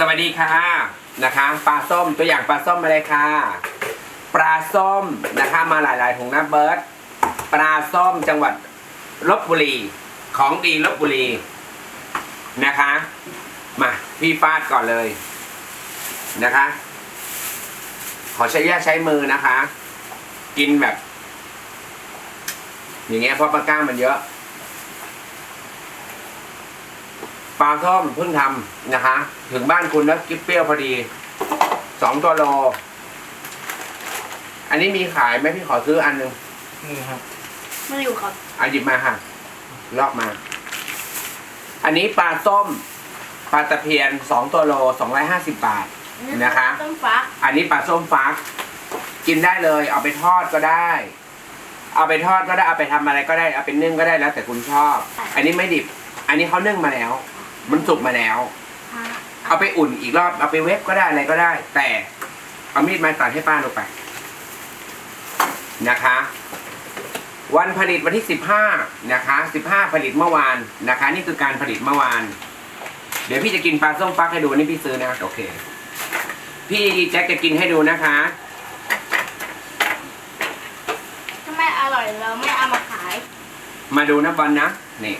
สวัสดีค่ะนะคะปลาส้มตัวอย่างปลาส้มมาเลยค่ะ ปลาส้มนะคะมาหลายๆถุงนะเบิร์ตปลาส้มจังหวัดลบบุรีของดีลบบุรีนะคะ มาพี่ฟาดก่อนเลยนะคะ ขอใช้แยกใช้มือนะคะ กินแบบ อย่างเงี้ยเพราะปลากล้ามันเยอะ ปลาส้มเพิ่งทำนะคะ ถึงบ้านคุณแล้วกิ๊บเปรี้ยวพอดีสองตัวโล อันนี้มีขายไหมพี่ขอซื้ออันหนึ่งนี่ครับไม่อยู่ครับเอาหยิบมาค่ะ ลอกมา อันนี้ปลาส้มปลาตะเพียนสองตัวโลสองร้อยห้าสิบบาท นะคะ ต้มฟักอันนี้ปลาส้มฟัก กินได้เลย เอาไปทอดก็ได้ เอาไปทอดก็ได้เอาไปทำอะไรก็ได้เอาไปนึ่งก็ได้แล้วแต่คุณชอบ อันนี้ไม่ดิบ อันนี้เขานึ่งมาแล้ว มันสุกมาแล้วฮะเอาไปอุ่นอีกรอบเอาไปเวฟก็ได้อะไรก็ได้ แต่เอามีดมาตัดให้ป้าลงไป นะคะ วันผลิตวันที่สิบห้านะคะสิบห้าผลิตเมื่อวานนะคะ นี่คือการผลิตเมื่อวาน เดี๋ยวพี่จะกินปลาส้มฟักให้ดูนี่พี่ซื้อนะโอเค พี่แจ็คจะกินให้ดูนะคะ ถ้าไม่อร่อยเราไม่เอามาขาย มาดูนะบอลนะนี่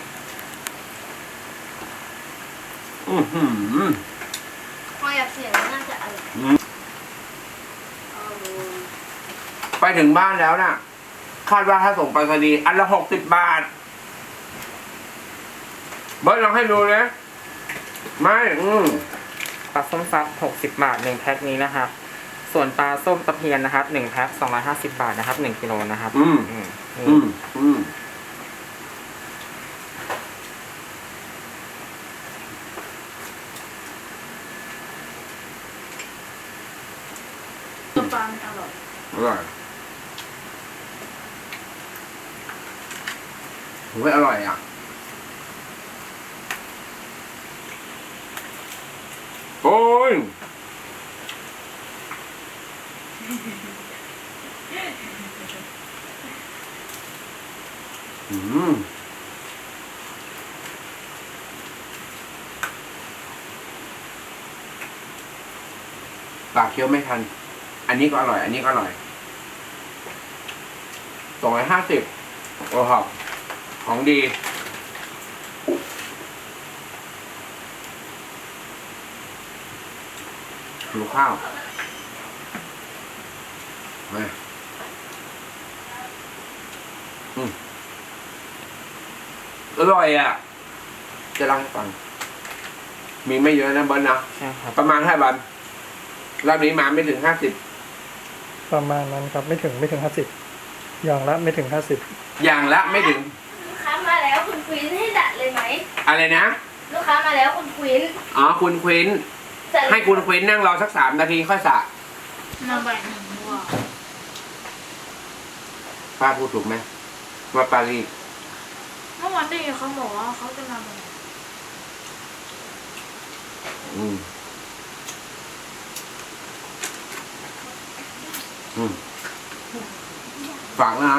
อือหือพออยากเสียงน่าจะอร่อยอืมเอาดูไปถึงบ้านแล้วน่ะ คาดว่าถ้าส่งไปรษณีย์อันละหกสิบบาท เบิร์ดลองให้ดูนะ ไม่ อืมปลาส้มฟัก60 บาท 1 แพ็คนี้นะครับ ส่วนปลาส้มตะเพียนนะครับ1แพ็ค250 บาทนะครับ1กิโลนะครับอืม อืมอืมอืม ปลามันอร่อยอร่อยผมว่าอร่อยอะโอ้ยอืมปากเคี้ยวไม่ทัน อันนี้ก็อร่อย อันนี้ก็อร่อยสองร้อยห้าสิบโอ้โหของดี ดูข้าวมาอืมอร่อยอะ จะเล่าให้ฟัง มีไม่เยอะนะเบิร์นนะ ใช่ครับ ประมาณห้าวันรอบนี้มาไม่ถึงห้าสิบ ประมาณนั้นครับไม่ถึงไม่ถึงห้าสิบอย่างละไม่ถึงห้าสิบอย่างละไม่ถึง ลูกค้ามาแล้วคุณควินให้ดัดเลยไหม อะไรนะ ลูกค้ามาแล้วคุณควินอ๋อคุณควินจะให้คุณควินนั่งรอสักสามนาทีค่อยสระมาใบหนึ่งวัวป้าพูดถูกไหมว่าปารีสเมื่อวานได้ยินเขาบอกว่าเขาจะมาใบอืม อืมฝากนะ